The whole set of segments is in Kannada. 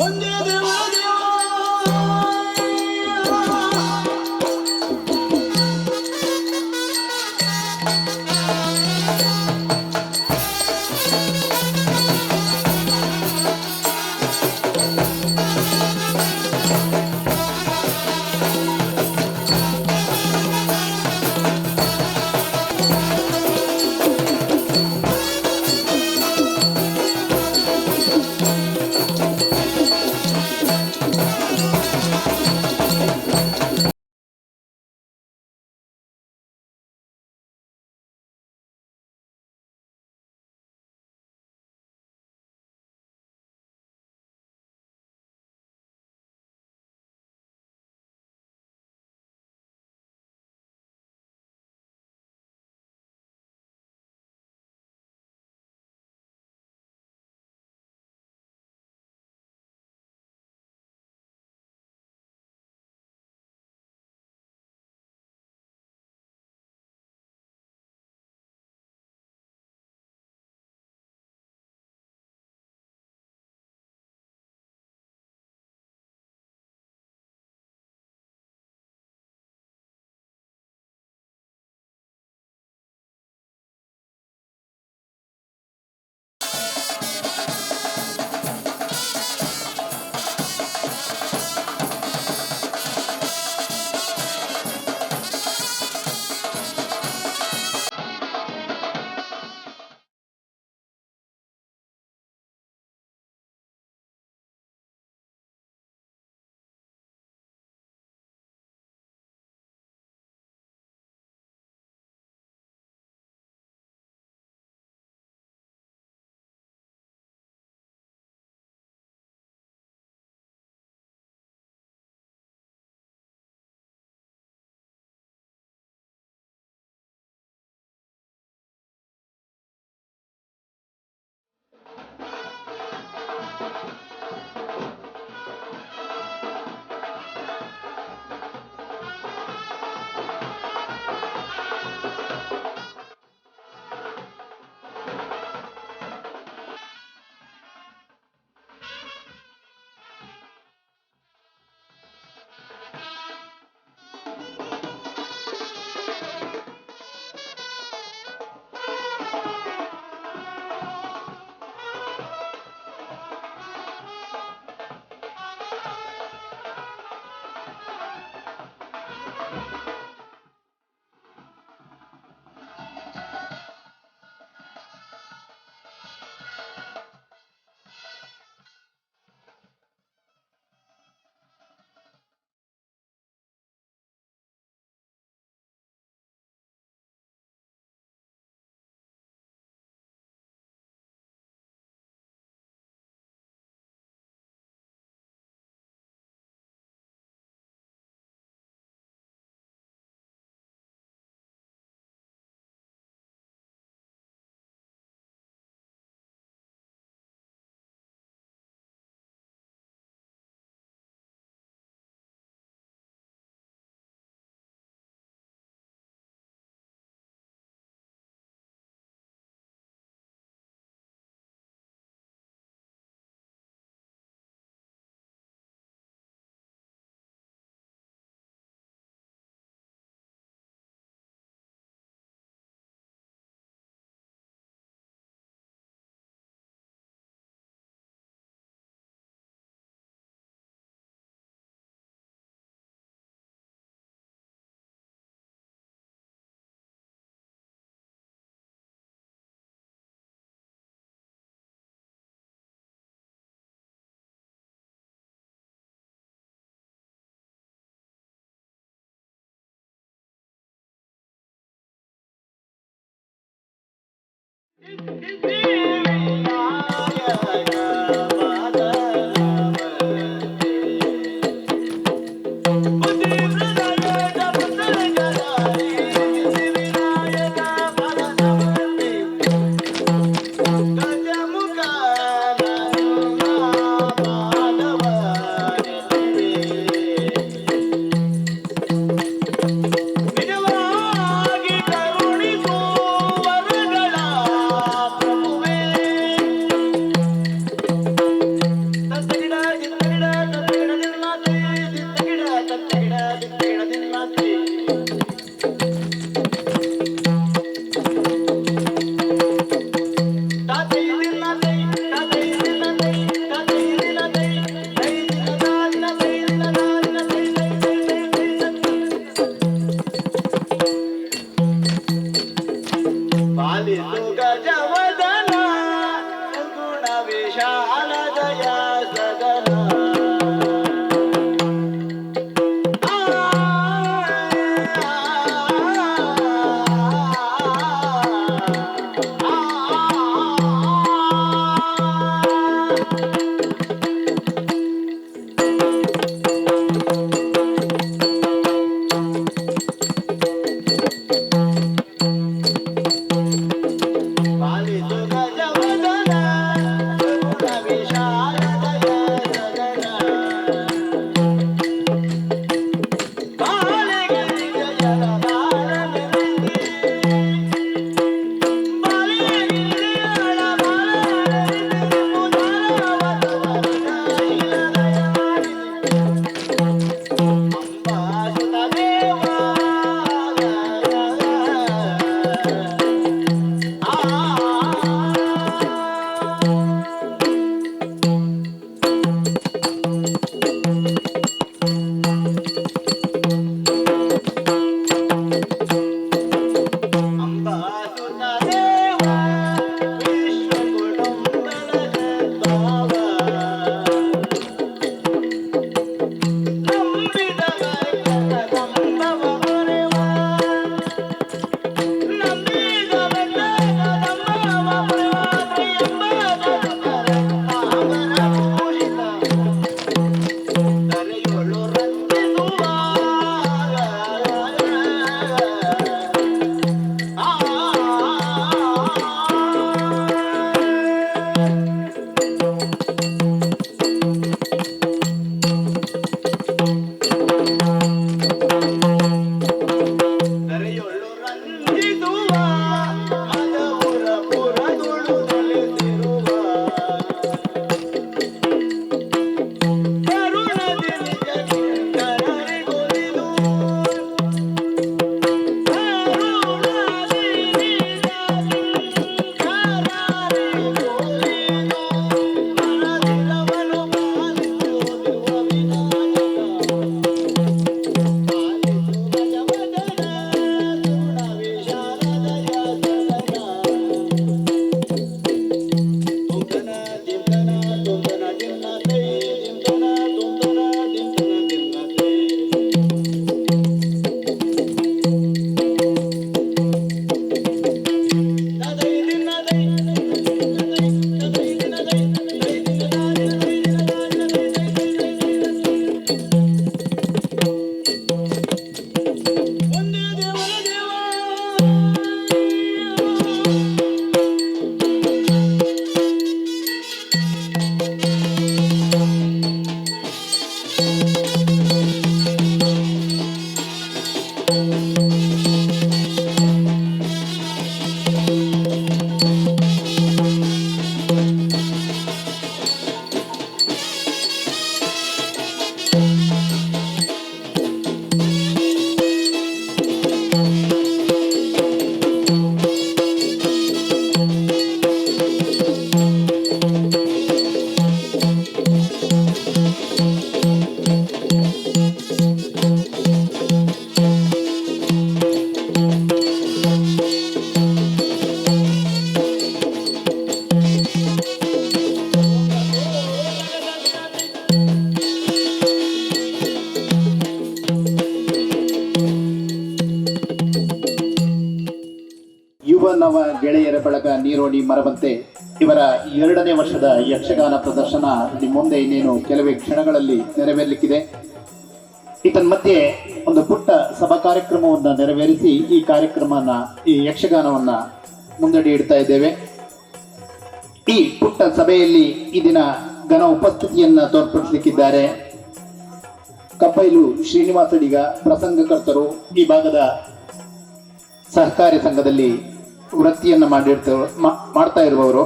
本音では Entendi. ಮರವಂತೆ ಇವರ ಎರಡನೇ ವರ್ಷದ ಯಕ್ಷಗಾನ ಪ್ರದರ್ಶನ ನಿಮ್ಮ ಮುಂದೆ ಇನ್ನೇನು ಕೆಲವೇ ಕ್ಷಣಗಳಲ್ಲಿ ನೆರವೇರಲಿಕ್ಕಿದೆ. ಮಧ್ಯೆ ಒಂದು ಪುಟ್ಟ ಸಭಾ ಕಾರ್ಯಕ್ರಮವನ್ನು ನೆರವೇರಿಸಿ ಈ ಕಾರ್ಯಕ್ರಮನ ಈ ಯಕ್ಷಗಾನವನ್ನ ಮುಂದಡಿ ಇಡ್ತಾ ಇದ್ದೇವೆ. ಈ ಪುಟ್ಟ ಸಭೆಯಲ್ಲಿ ಈ ದಿನ ಘನ ಉಪಸ್ಥಿತಿಯನ್ನ ತೋರ್ಪಡಿಸಲಿಕ್ಕಿದ್ದಾರೆ. ಕಪ್ಪೈಲು ಶ್ರೀನಿವಾಸಡಿಗ ಪ್ರಸಂಗಕರ್ತರು, ಈ ಭಾಗದ ಸಹಕಾರಿ ಸಂಘದಲ್ಲಿ ವೃತ್ತಿಯನ್ನು ಮಾಡಿರ್ತ ಮಾಡ್ತಾ ಇರುವವರು.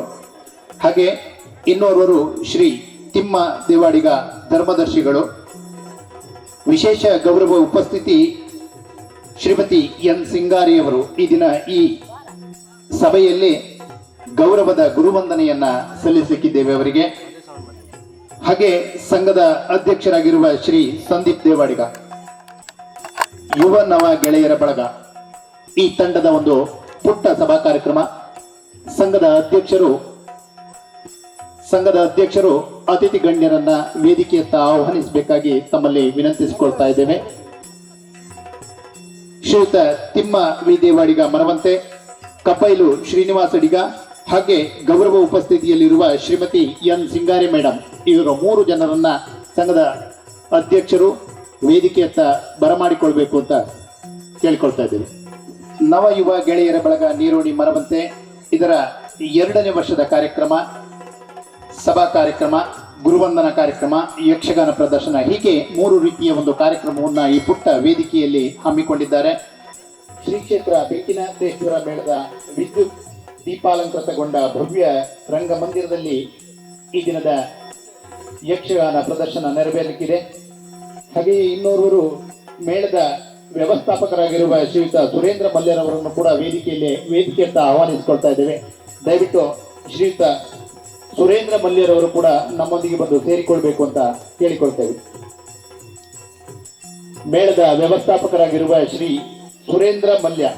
ಹಾಗೆ ಇನ್ನೋರ್ವರು ಶ್ರೀ ತಿಮ್ಮ ದೇವಾಡಿಗ ಧರ್ಮದರ್ಶಿಗಳು. ವಿಶೇಷ ಗೌರವ ಉಪಸ್ಥಿತಿ ಶ್ರೀಮತಿ ಎನ್ ಸಿಂಗಾರಿಯವರು ಈ ದಿನ ಈ ಸಭೆಯಲ್ಲಿ ಗೌರವದ ಗುರುವಂದನೆಯನ್ನ ಸಲ್ಲಿಸಿಕ್ಕಿದ್ದೇವೆ ಅವರಿಗೆ. ಹಾಗೆ ಸಂಘದ ಅಧ್ಯಕ್ಷರಾಗಿರುವ ಶ್ರೀ ಸಂದೀಪ್ ದೇವಾಡಿಗ. ಯುವ ನವ ಗೆಳೆಯರ ಬಳಗ. ಈ ತಂಡದ ಒಂದು ಪುಟ್ಟ ಸಭಾ ಕಾರ್ಯಕ್ರಮ. ಸಂಘದ ಅಧ್ಯಕ್ಷರು ಸಂಘದ ಅಧ್ಯಕ್ಷರು ಅತಿಥಿ ಗಣ್ಯರನ್ನ ವೇದಿಕೆಯತ್ತ ಆಹ್ವಾನಿಸಬೇಕಾಗಿ ತಮ್ಮಲ್ಲಿ ವಿನಂತಿಸಿಕೊಳ್ತಾ ಇದ್ದೇವೆ. ಶ್ರೀಯುತ ತಿಮ್ಮ ವಿ ದೇವಾಡಿಗ ಮರವಂತೆ ಕಪೈಲು ಶ್ರೀನಿವಾಸ ಅಡಿಗ, ಹಾಗೆ ಗೌರವ ಉಪಸ್ಥಿತಿಯಲ್ಲಿರುವ ಶ್ರೀಮತಿ ಎನ್ ಸಿಂಗಾರಿ ಮೇಡಮ್ ಇವರು ಮೂರು ಜನರನ್ನ ಸಂಘದ ಅಧ್ಯಕ್ಷರು ವೇದಿಕೆಯತ್ತ ಬರಮಾಡಿಕೊಳ್ಬೇಕು ಅಂತ ಕೇಳ್ಕೊಳ್ತಾ ಇದ್ದೇವೆ. ನವ ಯುವ ಗೆಳೆಯರ ಬಳಗ ನೀರೋಣಿ ಮರವಂತೆ ಇದರ ಎರಡನೇ ವರ್ಷದ ಕಾರ್ಯಕ್ರಮ, ಸಭಾ ಕಾರ್ಯಕ್ರಮ, ಗುರುವಂದನ ಕಾರ್ಯಕ್ರಮ, ಯಕ್ಷಗಾನ ಪ್ರದರ್ಶನ, ಹೀಗೆ ಮೂರು ರೀತಿಯ ಒಂದು ಕಾರ್ಯಕ್ರಮವನ್ನು ಈ ಪುಟ್ಟ ವೇದಿಕೆಯಲ್ಲಿ ಹಮ್ಮಿಕೊಂಡಿದ್ದಾರೆ. ಶ್ರೀ ಕ್ಷೇತ್ರ ಬೆಕ್ಕಿನಂತೇಶ್ವರ ಮೇಳದ ವಿದ್ಯುತ್ ದೀಪಾಲಂಕೃತಗೊಂಡ ಭವ್ಯ ರಂಗಮಂದಿರದಲ್ಲಿ ಈ ದಿನದ ಯಕ್ಷಗಾನ ಪ್ರದರ್ಶನ ನೆರವೇರಲಿಕ್ಕಿದೆ. ಹಾಗೆಯೇ ಇನ್ನೋರ್ವರು ಮೇಳದ ವ್ಯವಸ್ಥಾಪಕರಾಗಿರುವ ಶ್ರೀಯುತ ಸುರೇಂದ್ರ ಮಲ್ಯರವರನ್ನು ಕೂಡ ವೇದಿಕೆಯಲ್ಲಿ, ವೇದಿಕೆಯತ್ತ ಆಹ್ವಾನಿಸಿಕೊಳ್ತಾ ಇದ್ದೇವೆ. ದಯವಿಟ್ಟು ಶ್ರೀಯುತ ಸುರೇಂದ್ರ ಮಲ್ಯರವರು ಕೂಡ ನಮ್ಮೊಂದಿಗೆ ಬಂದು ಸೇರಿಕೊಳ್ಬೇಕು ಅಂತ ಕೇಳಿಕೊಳ್ತೇವೆ. ಮೇಳದ ವ್ಯವಸ್ಥಾಪಕರಾಗಿರುವ ಶ್ರೀ ಸುರೇಂದ್ರ ಮಲ್ಯ,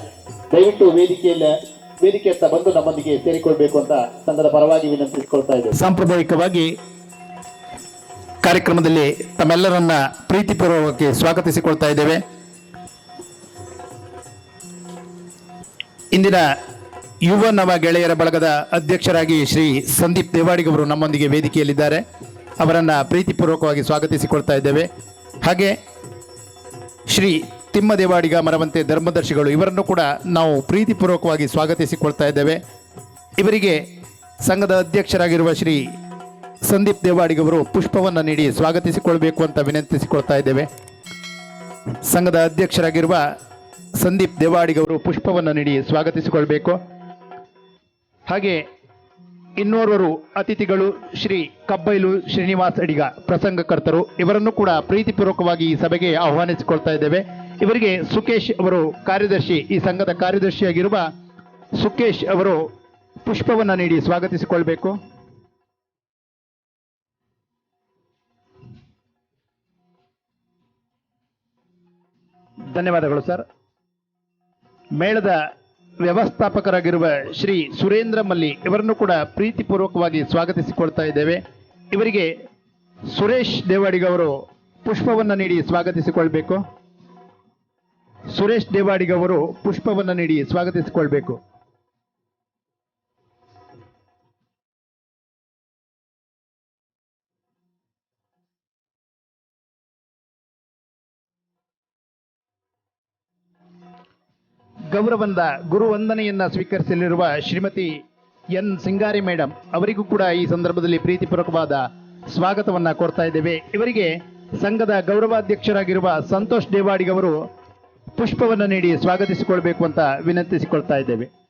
ದಯವಿಟ್ಟು ವೇದಿಕೆಯಲ್ಲಿ, ವೇದಿಕೆಯತ್ತ ಬಂದು ನಮ್ಮೊಂದಿಗೆ ಸೇರಿಕೊಳ್ಬೇಕು ಅಂತ ಸಂಘದ ಪರವಾಗಿ ವಿನಂತಿಸಿಕೊಳ್ತಾ ಇದ್ದೇವೆ. ಸಾಂಪ್ರದಾಯಿಕವಾಗಿ ಕಾರ್ಯಕ್ರಮದಲ್ಲಿ ತಮ್ಮೆಲ್ಲರನ್ನ ಪ್ರೀತಿಪೂರ್ವಕವಾಗಿ ಸ್ವಾಗತಿಸಿಕೊಳ್ತಾ ಇದ್ದೇವೆ. ಇಂದಿನ ಯುವ ನವ ಗೆಳೆಯರ ಬಳಗದ ಅಧ್ಯಕ್ಷರಾಗಿ ಶ್ರೀ ಸಂದೀಪ್ ದೇವಾಡಿಗವರು ನಮ್ಮೊಂದಿಗೆ ವೇದಿಕೆಯಲ್ಲಿದ್ದಾರೆ. ಅವರನ್ನು ಪ್ರೀತಿಪೂರ್ವಕವಾಗಿ ಸ್ವಾಗತಿಸಿಕೊಳ್ತಾ ಇದ್ದೇವೆ. ಹಾಗೆ ಶ್ರೀ ತಿಮ್ಮ ದೇವಾಡಿಗ ಮರವಂತೆ ಧರ್ಮದರ್ಶಿಗಳು ಇವರನ್ನು ಕೂಡ ನಾವು ಪ್ರೀತಿಪೂರ್ವಕವಾಗಿ ಸ್ವಾಗತಿಸಿಕೊಳ್ತಾ ಇದ್ದೇವೆ. ಇವರಿಗೆ ಸಂಘದ ಅಧ್ಯಕ್ಷರಾಗಿರುವ ಶ್ರೀ ಸಂದೀಪ್ ದೇವಾಡಿಗವರು ಪುಷ್ಪವನ್ನು ನೀಡಿ ಸ್ವಾಗತಿಸಿಕೊಳ್ಬೇಕು ಅಂತ ವಿನಂತಿಸಿಕೊಳ್ತಾ ಇದ್ದೇವೆ. ಸಂಘದ ಅಧ್ಯಕ್ಷರಾಗಿರುವ ಸಂದೀಪ್ ದೇವಾಡಿಗವರು ಪುಷ್ಪವನ್ನು ನೀಡಿ ಸ್ವಾಗತಿಸಿಕೊಳ್ಬೇಕು. ಹಾಗೆ ಇನ್ನೋರ್ವರು ಅತಿಥಿಗಳು ಶ್ರೀ ಕಬ್ಬೈಲು ಶ್ರೀನಿವಾಸ್ ಅಡಿಗ ಪ್ರಸಂಗಕರ್ತರು, ಇವರನ್ನು ಕೂಡ ಪ್ರೀತಿಪೂರ್ವಕವಾಗಿ ಈ ಸಭೆಗೆ ಆಹ್ವಾನಿಸಿಕೊಳ್ತಾ ಇದ್ದೇವೆ. ಇವರಿಗೆ ಸುಕೇಶ್ ಅವರು ಕಾರ್ಯದರ್ಶಿ, ಈ ಸಂಘದ ಕಾರ್ಯದರ್ಶಿಯಾಗಿರುವ ಸುಕೇಶ್ ಅವರು ಪುಷ್ಪವನ್ನು ನೀಡಿ ಸ್ವಾಗತಿಸಿಕೊಳ್ಬೇಕು. ಧನ್ಯವಾದಗಳು ಸರ್. ಮೇಳದ ವ್ಯವಸ್ಥಾಪಕರಾಗಿರುವ ಶ್ರೀ ಸುರೇಂದ್ರ ಮಲ್ಲಿ ಇವರನ್ನು ಕೂಡ ಪ್ರೀತಿಪೂರ್ವಕವಾಗಿ ಸ್ವಾಗತಿಸಿಕೊಳ್ತಾ ಇದ್ದೇವೆ. ಇವರಿಗೆ ಸುರೇಶ್ ದೇವಾಡಿಗವರು ಪುಷ್ಪವನ್ನು ನೀಡಿ ಸ್ವಾಗತಿಸಿಕೊಳ್ಬೇಕು. ಸುರೇಶ್ ದೇವಾಡಿಗವರು ಪುಷ್ಪವನ್ನು ನೀಡಿ ಸ್ವಾಗತಿಸಿಕೊಳ್ಬೇಕು. ಗೌರವಂದ ಗುರುವಂದನೆಯನ್ನ ಸ್ವೀಕರಿಸಲಿರುವ ಶ್ರೀಮತಿ ಎನ್ ಸಿಂಗಾರಿ ಮೇಡಮ್ ಅವರಿಗೂ ಕೂಡ ಈ ಸಂದರ್ಭದಲ್ಲಿ ಪ್ರೀತಿಪೂರ್ವಕವಾದ ಸ್ವಾಗತವನ್ನ ಕೋರ್ತಾ ಇದ್ದೇವೆ. ಇವರಿಗೆ ಸಂಘದ ಗೌರವಾಧ್ಯಕ್ಷರಾಗಿರುವ ಸಂತೋಷ್ ದೇವಾಡಿಗವರು ಪುಷ್ಪವನ್ನು ನೀಡಿ ಸ್ವಾಗತಿಸಿಕೊಳ್ಬೇಕು ಅಂತ ವಿನಂತಿಸಿಕೊಳ್ತಾ ಇದ್ದೇವೆ.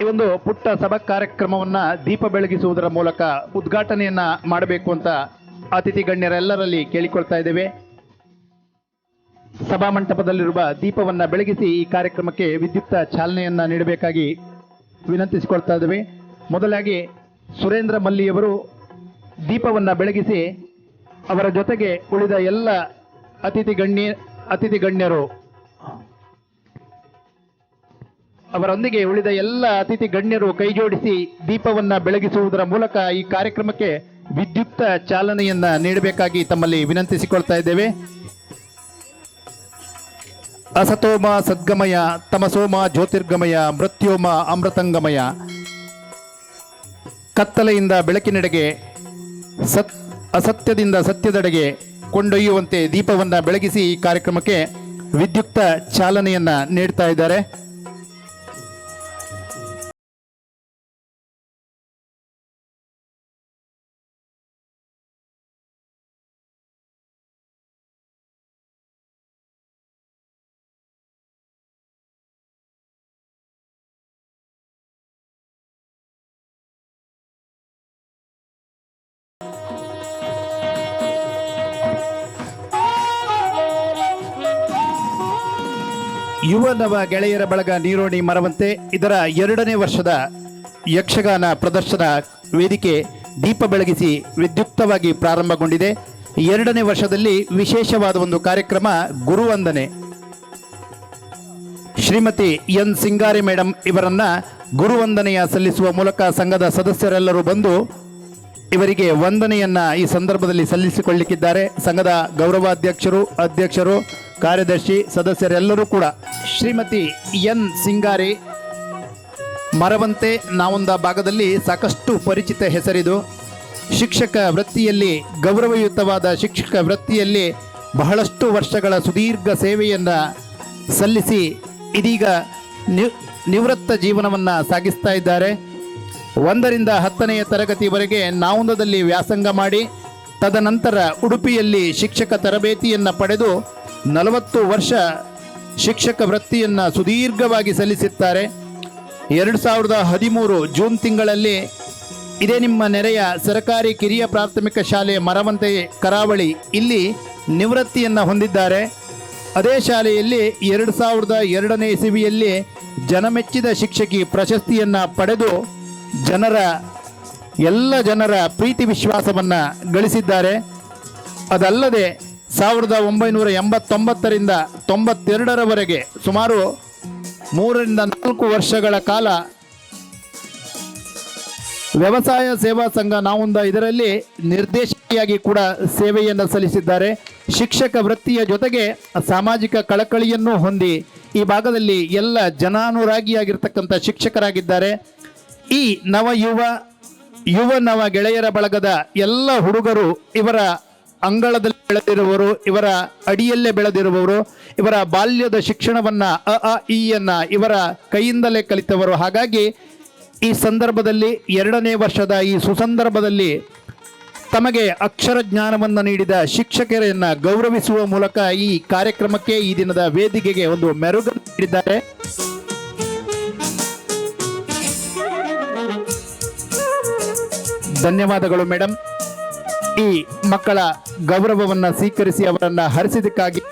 ಈ ಒಂದು ಪುಟ್ಟ ಸಭಾ ಕಾರ್ಯಕ್ರಮವನ್ನ ದೀಪ ಬೆಳಗಿಸುವುದರ ಮೂಲಕ ಉದ್ಘಾಟನೆಯನ್ನ ಮಾಡಬೇಕು ಅಂತ ಅತಿಥಿ ಗಣ್ಯರೆಲ್ಲರಲ್ಲಿ ಕೇಳಿಕೊಳ್ತಾ ಇದ್ದೇವೆ. ಸಭಾ ಮಂಟಪದಲ್ಲಿರುವ ದೀಪವನ್ನ ಬೆಳಗಿಸಿ ಈ ಕಾರ್ಯಕ್ರಮಕ್ಕೆ ವಿದ್ಯುಕ್ತ ಚಾಲನೆಯನ್ನ ನೀಡಬೇಕಾಗಿ ವಿನಂತಿಸಿಕೊಳ್ತಾ ಇದ್ದೇವೆ. ಮೊದಲಾಗಿ ಸುರೇಂದ್ರ ಮಲ್ಲಿಯವರು ದೀಪವನ್ನ ಬೆಳಗಿಸಿ ಅವರ ಜೊತೆಗೆ ಉಳಿದ ಎಲ್ಲ ಅತಿಥಿ ಗಣ್ಯ, ಅತಿಥಿ ಗಣ್ಯರು ಅವರೊಂದಿಗೆ ಉಳಿದ ಎಲ್ಲ ಅತಿಥಿ ಗಣ್ಯರು ಕೈಜೋಡಿಸಿ ದೀಪವನ್ನ ಬೆಳಗಿಸುವುದರ ಮೂಲಕ ಈ ಕಾರ್ಯಕ್ರಮಕ್ಕೆ ವಿದ್ಯುಕ್ತ ಚಾಲನೆಯನ್ನ ನೀಡಬೇಕಾಗಿ ತಮ್ಮಲ್ಲಿ ವಿನಂತಿಸಿಕೊಳ್ತಾ ಇದ್ದೇವೆ. ಅಸತೋಮ ಸದ್ಗಮಯ, ತಮಸೋಮ ಜ್ಯೋತಿರ್ಗಮಯ, ಮೃತ್ಯೋಮ ಅಮೃತಂಗಮಯ. ಕತ್ತಲೆಯಿಂದ ಬೆಳಕಿನೆಡೆಗೆ, ಸತ್, ಅಸತ್ಯದಿಂದ ಸತ್ಯದೆಡೆಗೆ ಕೊಂಡೊಯ್ಯುವಂತೆ ದೀಪವನ್ನ ಬೆಳಗಿಸಿ ಈ ಕಾರ್ಯಕ್ರಮಕ್ಕೆ ವಿದ್ಯುಕ್ತ ಚಾಲನೆಯನ್ನು ನೀಡ್ತಾ ಇದ್ದಾರೆ. ನವ ಗೆಳೆಯರ ಬಳಗ ನೀರೋಣಿ ಮರವಂತೆ ಇದರ ಎರಡನೇ ವರ್ಷದ ಯಕ್ಷಗಾನ ಪ್ರದರ್ಶನ ವೇದಿಕೆ ದೀಪ ಬೆಳಗಿಸಿ ವಿದ್ಯುಕ್ತವಾಗಿ ಪ್ರಾರಂಭಗೊಂಡಿದೆ. ಎರಡನೇ ವರ್ಷದಲ್ಲಿ ವಿಶೇಷವಾದ ಒಂದು ಕಾರ್ಯಕ್ರಮ ಗುರುವಂದನೆ. ಶ್ರೀಮತಿ ಎನ್ ಸಿಂಗಾರಿ ಮೇಡಮ್ ಇವರನ್ನ ಗುರುವಂದನೆಯ ಸಲ್ಲಿಸುವ ಮೂಲಕ ಸಂಘದ ಸದಸ್ಯರೆಲ್ಲರೂ ಬಂದು ಇವರಿಗೆ ವಂದನೆಯನ್ನ ಈ ಸಂದರ್ಭದಲ್ಲಿ ಸಲ್ಲಿಸಿಕೊಳ್ಳಿಕ್ಕಿದ್ದಾರೆ. ಸಂಘದ ಗೌರವಾಧ್ಯಕ್ಷರು, ಅಧ್ಯಕ್ಷರು ಕಾರ್ಯದರ್ಶಿ ಸದಸ್ಯರೆಲ್ಲರೂ ಕೂಡ ಶ್ರೀಮತಿ ಎನ್ ಸಿಂಗಾರಿ ಮರವಂತೆ ನಾವೊಂದ ಭಾಗದಲ್ಲಿ ಸಾಕಷ್ಟು ಪರಿಚಿತ ಹೆಸರಿದು ಶಿಕ್ಷಕ ವೃತ್ತಿಯಲ್ಲಿ ಗೌರವಯುತವಾದ ಶಿಕ್ಷಕ ವೃತ್ತಿಯಲ್ಲಿ ಬಹಳಷ್ಟು ವರ್ಷಗಳ ಸುದೀರ್ಘ ಸೇವೆಯನ್ನು ಸಲ್ಲಿಸಿ ಇದೀಗ ನಿವೃತ್ತ ಜೀವನವನ್ನು ಸಾಗಿಸ್ತಾ ಇದ್ದಾರೆ. ಒಂದರಿಂದ ಹತ್ತನೆಯ ತರಗತಿವರೆಗೆ ನಾವೊಂದದಲ್ಲಿ ವ್ಯಾಸಂಗ ಮಾಡಿ, ತದನಂತರ ಉಡುಪಿಯಲ್ಲಿ ಶಿಕ್ಷಕ ತರಬೇತಿಯನ್ನು ಪಡೆದು ನಲವತ್ತು ವರ್ಷ ಶಿಕ್ಷಕ ವೃತ್ತಿಯನ್ನು ಸುದೀರ್ಘವಾಗಿ ಸಲ್ಲಿಸಿದ್ದಾರೆ ಎರಡು ಸಾವಿರದ ಹದಿಮೂರು ಜೂನ್ ತಿಂಗಳಲ್ಲಿ ಇದೇ ನಿಮ್ಮ ನೆರೆಯ ಸರ್ಕಾರಿ ಕಿರಿಯ ಪ್ರಾಥಮಿಕ ಶಾಲೆ ಮರವಂತೆ ಕರಾವಳಿ ಇಲ್ಲಿ ನಿವೃತ್ತಿಯನ್ನು ಹೊಂದಿದ್ದಾರೆ. ಅದೇ ಶಾಲೆಯಲ್ಲಿ ಎರಡು ಸಾವಿರದ ಎರಡನೇ ಇಸವಿಯಲ್ಲಿ ಜನಮೆಚ್ಚಿದ ಶಿಕ್ಷಕಿ ಪ್ರಶಸ್ತಿಯನ್ನು ಪಡೆದು ಜನರ, ಎಲ್ಲ ಜನರ ಪ್ರೀತಿ ವಿಶ್ವಾಸವನ್ನು ಗಳಿಸಿದ್ದಾರೆ. ಅದಲ್ಲದೆ ಸಾವಿರದ ಒಂಬೈನೂರ ಎಂಬತ್ತೊಂಬತ್ತರಿಂದ ತೊಂಬತ್ತೆರಡರವರೆಗೆ ಸುಮಾರು ಮೂರರಿಂದ ನಾಲ್ಕು ವರ್ಷಗಳ ಕಾಲ ವ್ಯವಸಾಯ ಸೇವಾ ಸಂಘ ನಾವೊಂದ ಇದರಲ್ಲಿ ನಿರ್ದೇಶಕಿಯಾಗಿ ಕೂಡ ಸೇವೆಯನ್ನು ಸಲ್ಲಿಸಿದ್ದಾರೆ. ಶಿಕ್ಷಕ ವೃತ್ತಿಯ ಜೊತೆಗೆ ಸಾಮಾಜಿಕ ಕಳಕಳಿಯನ್ನು ಹೊಂದಿ ಈ ಭಾಗದಲ್ಲಿ ಎಲ್ಲ ಜನಾನುರಾಗಿಯಾಗಿರ್ತಕ್ಕಂಥ ಶಿಕ್ಷಕರಾಗಿದ್ದಾರೆ. ಈ ನವ ಯುವ ಯುವ ನವ ಗೆಳೆಯರ ಬಳಗದ ಎಲ್ಲ ಹುಡುಗರು ಇವರ ಅಂಗಳದಲ್ಲಿ ಬೆಳೆದಿರುವವರು, ಇವರ ಅಡಿಯಲ್ಲೇ ಬೆಳೆದಿರುವವರು, ಇವರ ಬಾಲ್ಯದ ಶಿಕ್ಷಣವನ್ನ ಅ ಅ ಇಯನ್ನ ಇವರ ಕೈಯಿಂದಲೇ ಕಲಿತವರು. ಹಾಗಾಗಿ ಈ ಸಂದರ್ಭದಲ್ಲಿ ಎರಡನೇ ವರ್ಷದ ಈ ಸುಸಂದರ್ಭದಲ್ಲಿ ತಮಗೆ ಅಕ್ಷರ ಜ್ಞಾನವನ್ನು ನೀಡಿದ ಶಿಕ್ಷಕರನ್ನ ಗೌರವಿಸುವ ಮೂಲಕ ಈ ಕಾರ್ಯಕ್ರಮಕ್ಕೆ ಈ ದಿನದ ವೇದಿಕೆಗೆ ಒಂದು ಮೆರುಗು ನೀಡಿದ್ದಾರೆ. ಧನ್ಯವಾದಗಳು ಮೇಡಮ್ ಈ ಮಕ್ಕಳ ಗೌರವವನ್ನ ಸ್ವೀಕರಿಸಿ ಅವರನ್ನ ಹರಿಸಿದಕ್ಕಾಗಿ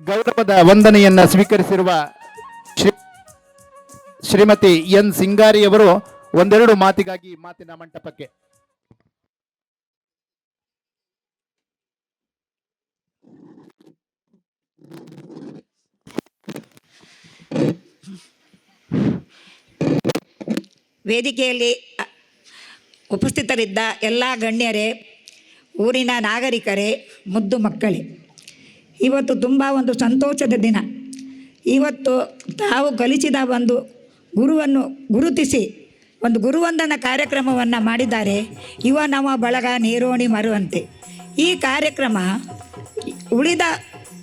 ಗೌರವದ ವಂದನೆಯನ್ನ ಸ್ವೀಕರಿಸಿರುವ ಶ್ರೀ ಶ್ರೀಮತಿ ಎನ್ ಸಿಂಗಾರಿ ಅವರು ಒಂದೆರಡು ಮಾತಿಗಾಗಿ ಮಾತಿನ ಮಂಟಪಕ್ಕೆ. ವೇದಿಕೆಯಲ್ಲಿ ಉಪಸ್ಥಿತರಿದ್ದ ಎಲ್ಲ ಗಣ್ಯರೇ, ಊರಿನ ನಾಗರಿಕರೇ, ಮುದ್ದು ಮಕ್ಕಳೇ. ಇವತ್ತು ತುಂಬ ಒಂದು ಸಂತೋಷದ ದಿನ. ಇವತ್ತು ತಾವು ಕಲಿಸಿದ ಒಂದು ಗುರುವನ್ನು ಗುರುತಿಸಿ ಒಂದು ಗುರುವಂದನ ಕಾರ್ಯಕ್ರಮವನ್ನು ಮಾಡಿದ್ದಾರೆ. ಯುವ ನವ ಬಳಗ ನೀರೋಣಿ ಮರುವಂತೆ. ಈ ಕಾರ್ಯಕ್ರಮ ಉಳಿದ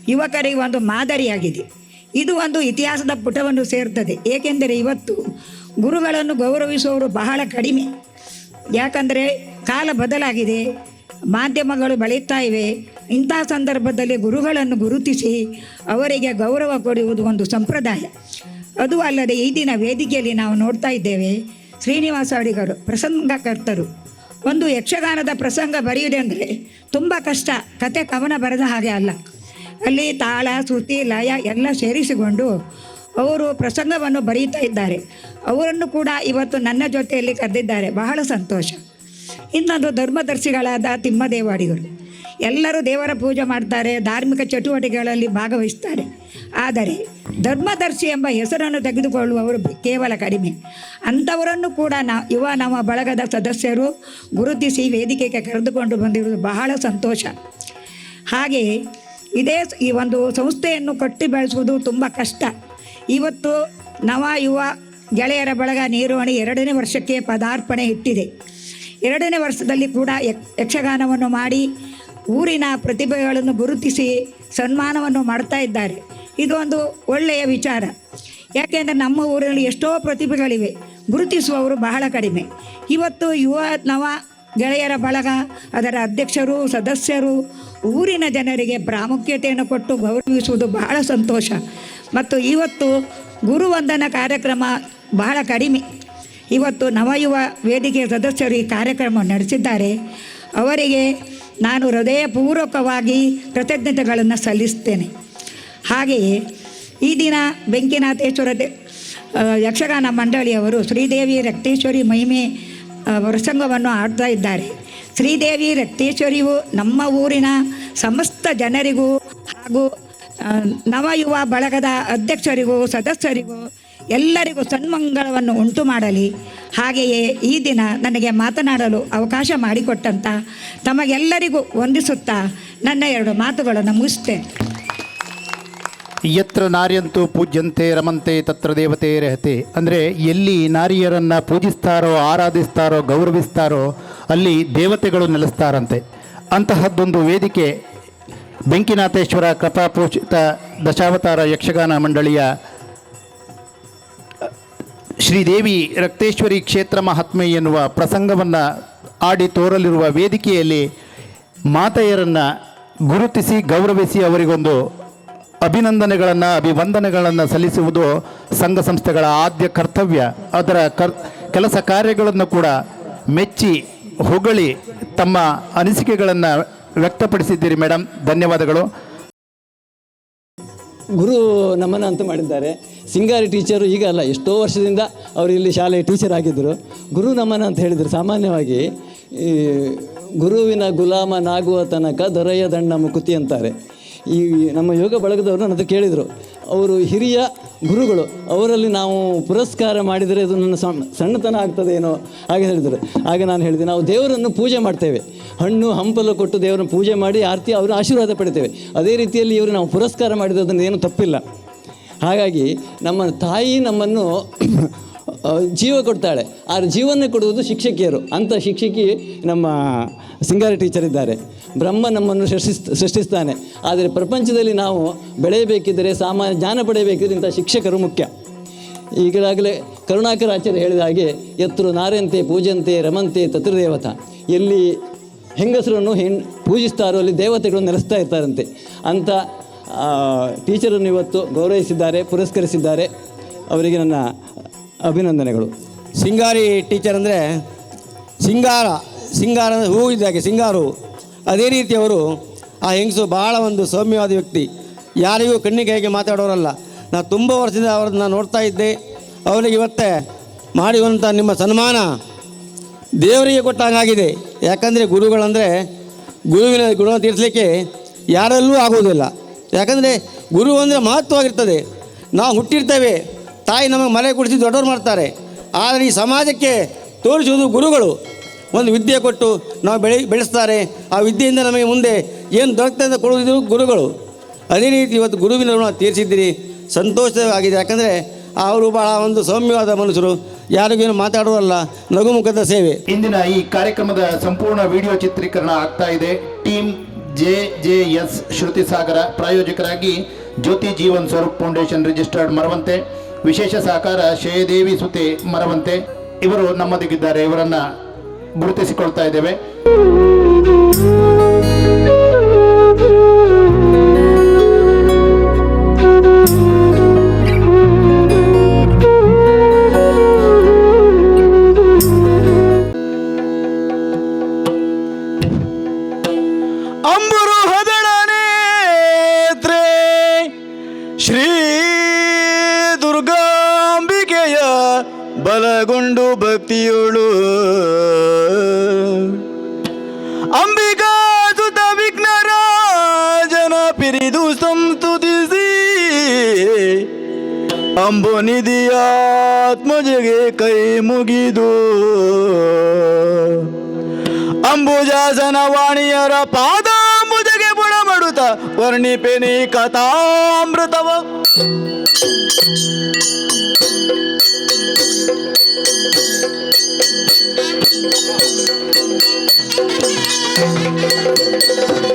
ಯುವಕರಿಗೆ ಒಂದು ಮಾದರಿಯಾಗಿದೆ. ಇದು ಒಂದು ಇತಿಹಾಸದ ಪುಟವನ್ನು ಸೇರ್ತದೆ. ಏಕೆಂದರೆ ಇವತ್ತು ಗುರುಗಳನ್ನು ಗೌರವಿಸುವವರು ಬಹಳ ಕಡಿಮೆ. ಯಾಕಂದರೆ ಕಾಲ ಬದಲಾಗಿದೆ. ಮಾಧ್ಯಮಗಳು ಬೆಳೆಯುತ್ತಾ ಇವೆ. ಇಂಥ ಸಂದರ್ಭದಲ್ಲಿ ಗುರುಗಳನ್ನು ಗುರುತಿಸಿ ಅವರಿಗೆ ಗೌರವ ಕೊಡುವುದು ಒಂದು ಸಂಪ್ರದಾಯ. ಅದು ಅಲ್ಲದೆ ಈ ದಿನ ವೇದಿಕೆಯಲ್ಲಿ ನಾವು ನೋಡ್ತಾ ಇದ್ದೇವೆ. ಶ್ರೀನಿವಾಸ ಅಡಿಗರು, ಪ್ರಸಂಗಕರ್ತರು. ಒಂದು ಯಕ್ಷಗಾನದ ಪ್ರಸಂಗ ಬರೆಯುವುದೆಂದರೆ ತುಂಬ ಕಷ್ಟ. ಕತೆ ಕವನ ಬರೆದ ಹಾಗೆ ಅಲ್ಲ. ಅಲ್ಲಿ ತಾಳ, ಶ್ರುತಿ, ಲಯ ಎಲ್ಲ ಸೇರಿಸಿಕೊಂಡು ಅವರು ಪ್ರಸಂಗವನ್ನು ಬರೀತಾ ಇದ್ದಾರೆ. ಅವರನ್ನು ಕೂಡ ಇವತ್ತು ನನ್ನ ಜೊತೆಯಲ್ಲಿ ಕರೆದಿದ್ದಾರೆ. ಬಹಳ ಸಂತೋಷ. ಇನ್ನೊಂದು ಧರ್ಮದರ್ಶಿಗಳಾದ ತಿಮ್ಮದೇವಾಡಿಗಳು ಎಲ್ಲರೂ ದೇವರ ಪೂಜೆ ಮಾಡ್ತಾರೆ, ಧಾರ್ಮಿಕ ಚಟುವಟಿಕೆಗಳಲ್ಲಿ ಭಾಗವಹಿಸ್ತಾರೆ. ಆದರೆ ಧರ್ಮದರ್ಶಿ ಎಂಬ ಹೆಸರನ್ನು ತೆಗೆದುಕೊಳ್ಳುವವರು ಕೇವಲ ಕಡಿಮೆ. ಅಂಥವರನ್ನು ಕೂಡ ನಾ, ಯುವ ನಮ್ಮ ಬಳಗದ ಸದಸ್ಯರು ಗುರುತಿಸಿ ವೇದಿಕೆಗೆ ಕರೆದುಕೊಂಡು ಬಂದಿರುವುದು ಬಹಳ ಸಂತೋಷ. ಹಾಗೆಯೇ ಇದೇ ಈ ಒಂದು ಸಂಸ್ಥೆಯನ್ನು ಕಟ್ಟಿ ಬೆಳೆಸುವುದು ತುಂಬ ಕಷ್ಟ. ಇವತ್ತು ನವ ಯುವ ಗೆಳೆಯರ ಬಳಗ ನೀರುವಣಿ ಎರಡನೇ ವರ್ಷಕ್ಕೆ ಪದಾರ್ಪಣೆ ಇಟ್ಟಿದೆ. ಎರಡನೇ ವರ್ಷದಲ್ಲಿ ಕೂಡ ಯಕ್, ಯಕ್ಷಗಾನವನ್ನು ಮಾಡಿ ಊರಿನ ಪ್ರತಿಭೆಗಳನ್ನು ಗುರುತಿಸಿ ಸನ್ಮಾನವನ್ನು ಮಾಡ್ತಾ ಇದ್ದಾರೆ. ಇದೊಂದು ಒಳ್ಳೆಯ ವಿಚಾರ. ಯಾಕೆಂದರೆ ನಮ್ಮ ಊರಿನಲ್ಲಿ ಎಷ್ಟೋ ಪ್ರತಿಭೆಗಳಿವೆ. ಗುರುತಿಸುವವರು ಬಹಳ ಕಡಿಮೆ. ಇವತ್ತು ಯುವ, ನವ ಗೆಳೆಯರ ಬಳಗ, ಅದರ ಅಧ್ಯಕ್ಷರು, ಸದಸ್ಯರು ಊರಿನ ಜನರಿಗೆ ಪ್ರಾಮುಖ್ಯತೆಯನ್ನು ಕೊಟ್ಟು ಗೌರವಿಸುವುದು ಬಹಳ ಸಂತೋಷ. ಮತ್ತು ಇವತ್ತು ಗುರುವಂದನ ಕಾರ್ಯಕ್ರಮ ಬಹಳ ಕಡಿಮೆ. ಇವತ್ತು ನವಯುವ ವೇದಿಕೆಯ ಸದಸ್ಯರು ಈ ಕಾರ್ಯಕ್ರಮ ನಡೆಸಿದ್ದಾರೆ. ಅವರಿಗೆ ನಾನು ಹೃದಯಪೂರ್ವಕವಾಗಿ ಕೃತಜ್ಞತೆಗಳನ್ನು ಸಲ್ಲಿಸ್ತೇನೆ. ಹಾಗೆಯೇ ಈ ದಿನ ಬೆಂಕಿನಾಥೇಶ್ವರ ಯಕ್ಷಗಾನ ಮಂಡಳಿಯವರು ಶ್ರೀದೇವಿ ರಕ್ತೇಶ್ವರಿ ಮಹಿಮೆ ಪ್ರಸಂಗವನ್ನು ಆಡ್ತಾ ಇದ್ದಾರೆ. ಶ್ರೀದೇವಿ ರಕ್ತೇಶ್ವರಿಯು ನಮ್ಮ ಊರಿನ ಸಮಸ್ತ ಜನರಿಗೂ ಹಾಗೂ ನವಯುವ ಬಳಗದ ಅಧ್ಯಕ್ಷರಿಗೂ ಸದಸ್ಯರಿಗೂ ಎಲ್ಲರಿಗೂ ಸನ್ಮಂಗಳವನ್ನು ಉಂಟು ಮಾಡಲಿ. ಹಾಗೆಯೇ ಈ ದಿನ ನನಗೆ ಮಾತನಾಡಲು ಅವಕಾಶ ಮಾಡಿಕೊಟ್ಟಂತ ತಮಗೆಲ್ಲರಿಗೂ ವಂದಿಸುತ್ತಾ ನನ್ನ ಎರಡು ಮಾತುಗಳನ್ನು ಮುಗಿಸ್ತೇನೆ. ಯತ್ರ ನಾರ್ಯಂತು ಪೂಜ್ಯಂತೆ ರಮಂತೆ ತತ್ರ ದೇವತೆ ರಹತೆ. ಅಂದರೆ ಎಲ್ಲಿ ನಾರಿಯರನ್ನು ಪೂಜಿಸ್ತಾರೋ, ಆರಾಧಿಸ್ತಾರೋ, ಗೌರವಿಸ್ತಾರೋ, ಅಲ್ಲಿ ದೇವತೆಗಳು ನೆಲೆಸ್ತಾರಂತೆ. ಅಂತಹದ್ದೊಂದು ವೇದಿಕೆ ಬೆಂಕಿನಾಥೇಶ್ವರ ಕೃಪಾಪೋಷಿತ ದಶಾವತಾರ ಯಕ್ಷಗಾನ ಮಂಡಳಿಯ, ಶ್ರೀದೇವಿ ರಕ್ತೇಶ್ವರಿ ಕ್ಷೇತ್ರ ಮಹಾತ್ಮೆ ಎನ್ನುವ ಪ್ರಸಂಗವನ್ನು ಆಡಿ ತೋರಲಿರುವ ವೇದಿಕೆಯಲ್ಲಿ ಮಾತೆಯರನ್ನು ಗುರುತಿಸಿ ಗೌರವಿಸಿ ಅವರಿಗೊಂದು ಅಭಿನಂದನೆಗಳನ್ನು, ಅಭಿವಂದನೆಗಳನ್ನು ಸಲ್ಲಿಸುವುದು ಸಂಘ ಸಂಸ್ಥೆಗಳ ಆದ್ಯ ಕರ್ತವ್ಯ. ಅದರ ಕರ್, ಕೆಲಸ ಕಾರ್ಯಗಳನ್ನು ಕೂಡ ಮೆಚ್ಚಿ, ಹೊಗಳಿ ತಮ್ಮ ಅನಿಸಿಕೆಗಳನ್ನು ವ್ಯಕ್ತಪಡಿಸಿದ್ದೀರಿ ಮೇಡಮ್ ಧನ್ಯವಾದಗಳು. ಗುರು ನಮನ ಅಂತ ಮಾಡಿದ್ದಾರೆ. ಸಿಂಗಾರಿ ಟೀಚರು ಈಗ ಅಲ್ಲ, ಎಷ್ಟೋ ವರ್ಷದಿಂದ ಅವರು ಇಲ್ಲಿ ಶಾಲೆಯ ಟೀಚರ್ ಆಗಿದ್ದರು. ಗುರು ನಮನ ಅಂತ ಹೇಳಿದರು ಸಾಮಾನ್ಯವಾಗಿ, ಈ ಗುರುವಿನ ಗುಲಾಮನಾಗುವ ತನಕ ದೊರೆಯ ದಂಡ ಮುಕುತಿ ಅಂತಾರೆ. ಈ ನಮ್ಮ ಯೋಗ ಬಳಗದವರು ನನ್ನ ಕೇಳಿದರು. ಅವರು ಹಿರಿಯ ಗುರುಗಳು, ಅವರಲ್ಲಿ ನಾವು ಪುರಸ್ಕಾರ ಮಾಡಿದರೆ ಅದು ನನ್ನ ಸಣ್ಣ ಸಣ್ಣತನ ಆಗ್ತದೇನೋ ಹಾಗೆ ಹೇಳಿದರು. ಹಾಗೆ ನಾನು ಹೇಳಿದೆ, ನಾವು ದೇವರನ್ನು ಪೂಜೆ ಮಾಡ್ತೇವೆ. ಹಣ್ಣು, ಹಂಪಲು ಕೊಟ್ಟು ದೇವರನ್ನು ಪೂಜೆ ಮಾಡಿ ಆರತಿ ಅವರ ಆಶೀರ್ವಾದ ಪಡಿತೇವೆ. ಅದೇ ರೀತಿಯಲ್ಲಿ ಇವರು ನಾವು ಪುರಸ್ಕಾರ ಮಾಡಿರೋದ್ರಿಂದ ಏನು ತಪ್ಪಿಲ್ಲ. ಹಾಗಾಗಿ ನಮ್ಮ ತಾಯಿ ನಮ್ಮನ್ನು ಜೀವ ಕೊಡ್ತಾಳೆ. ಆ ಜೀವನ ಕೊಡುವುದು ಶಿಕ್ಷಕಿಯರು. ಅಂಥ ಶಿಕ್ಷಕಿ ನಮ್ಮ ಸಿಂಗಾರ ಟೀಚರ್ ಇದ್ದಾರೆ. ಬ್ರಹ್ಮ ನಮ್ಮನ್ನು ಸೃಷ್ಟಿಸ್, ಸೃಷ್ಟಿಸ್ತಾನೆ. ಆದರೆ ಪ್ರಪಂಚದಲ್ಲಿ ನಾವು ಬೆಳೆಯಬೇಕಿದ್ದರೆ ಸಾಮಾನ್ಯ ಜ್ಞಾನ ಪಡೆಯಬೇಕಿದ್ರೆ ಇಂಥ ಶಿಕ್ಷಕರು ಮುಖ್ಯ. ಈಗಲಾಗಲೇ ಕರುಣಾಕರ ಆಚಾರ್ಯ ಹೇಳಿದ ಹಾಗೆ ಎತ್ತರು ನಾರಂತೆ ಪೂಜಂತೆ ರಮಂತೆ ತತ್ರದೇವತ ಎಲ್ಲಿ ಹೆಂಗಸರನ್ನು ಹೆಣ್, ಪೂಜಿಸ್ತಾರೋ ಅಲ್ಲಿ ದೇವತೆಗಳು ನೆಲೆಸ್ತಾ ಇರ್ತಾರಂತೆ. ಅಂಥ ಟೀಚರನ್ನು ಇವತ್ತು ಗೌರವಿಸಿದ್ದಾರೆ, ಪುರಸ್ಕರಿಸಿದ್ದಾರೆ. ಅವರಿಗೆ ನನ್ನ ಅಭಿನಂದನೆಗಳು. ಸಿಂಗಾರಿ ಟೀಚರ್ ಅಂದರೆ ಸಿಂಗಾರ ಸಿಂಗಾರ ಹೂ ಇದ್ದಾಗೆ ಸಿಂಗಾರು. ಅದೇ ರೀತಿ ಅವರು ಆ ಹೆಂಗಸು ಭಾಳ ಒಂದು ಸೌಮ್ಯವಾದ ವ್ಯಕ್ತಿ. ಯಾರಿಗೂ ಕಣ್ಣಿಗೆ ಹೇಗೆ ಮಾತಾಡೋರಲ್ಲ. ನಾನು ತುಂಬ ವರ್ಷದಿಂದ ಅವ್ರನ್ನ ನೋಡ್ತಾ ಇದ್ದೆ. ಅವರಿಗೆ ಇವತ್ತೇ ಮಾಡಿರುವಂಥ ನಿಮ್ಮ ಸನ್ಮಾನ ದೇವರಿಗೆ ಕೊಟ್ಟಂಗಾಗಿದೆ. ಯಾಕಂದರೆ ಗುರುಗಳಂದರೆ ಗುರುವಿನ ಗುಣ ತೀರಿಸಲಿಕ್ಕೆ ಯಾರಲ್ಲೂ ಆಗುವುದಿಲ್ಲ. ಯಾಕಂದರೆ ಗುರು ಅಂದರೆ ಮಹತ್ವವಾಗಿರ್ತದೆ. ನಾವು ಹುಟ್ಟಿರ್ತೇವೆ. ತಾಯಿ ನಮಗೆ ಮನೆ ಕೊಡಿಸಿ ದೊಡ್ಡವ್ರು ಮಾಡ್ತಾರೆ. ಆದರೆ ಈ ಸಮಾಜಕ್ಕೆ ತೋರಿಸುವುದು ಗುರುಗಳು. ಒಂದು ವಿದ್ಯೆ ಕೊಟ್ಟು ನಾವು ಬೆಳೆ ಬೆಳೆಸ್ತಾರೆ. ಆ ವಿದ್ಯೆಯಿಂದ ನಮಗೆ ಮುಂದೆ ಏನು ದೊರಕ್ತದೆ ಕೊಡುವುದು ಗುರುಗಳು. ಅದೇ ರೀತಿ ಇವತ್ತು ಗುರುವಿನ ಋಣ ತೀರಿಸಿದ್ದೀರಿ. ಸಂತೋಷವಾಗಿದೆ ಯಾಕಂದರೆ ಅವರು ಬಹಳ ಒಂದು ಸೌಮ್ಯವಾದ ಮನುಷ್ಯರು. ಯಾರಿಗೇನು ಮಾತಾಡುವಲ್ಲ ನಗುಮುಖದ ಸೇವೆ. ಇಂದಿನ ಈ ಕಾರ್ಯಕ್ರಮದ ಸಂಪೂರ್ಣ ವಿಡಿಯೋ ಚಿತ್ರೀಕರಣ ಆಗ್ತಾ ಇದೆ. Team J J S Shruti Sagara ಪ್ರಾಯೋಜಕರಾಗಿ Jyothi Jeevan Swaroop foundation registered Maravanthe. ವಿಶೇಷ ಸಹಕಾರ ಶ್ರೇಯದೇವಿ ಸುತೆ ಮರವಂತೆ ಇವರು ನಮ್ಮೊಂದಿಗಿದ್ದಾರೆ ಇವರನ್ನ ಗುರುತಿಸಿಕೊಳ್ತಾ ಇದ್ದೇವೆ. ಅಂಬುನಿದಿಯಾತ್ ಮುಜಿಗೆ ಕೈ ಮುಗಿದು ಅಂಬುಜಾಸನ ವಾಣಿಯರ ಪಾದ ಮುಜಗೆ ಬುಡ ಮಾಡುತ್ತ ವರ್ಣಿಪೆನಿ ಕಥಾಮೃತವ Thank you.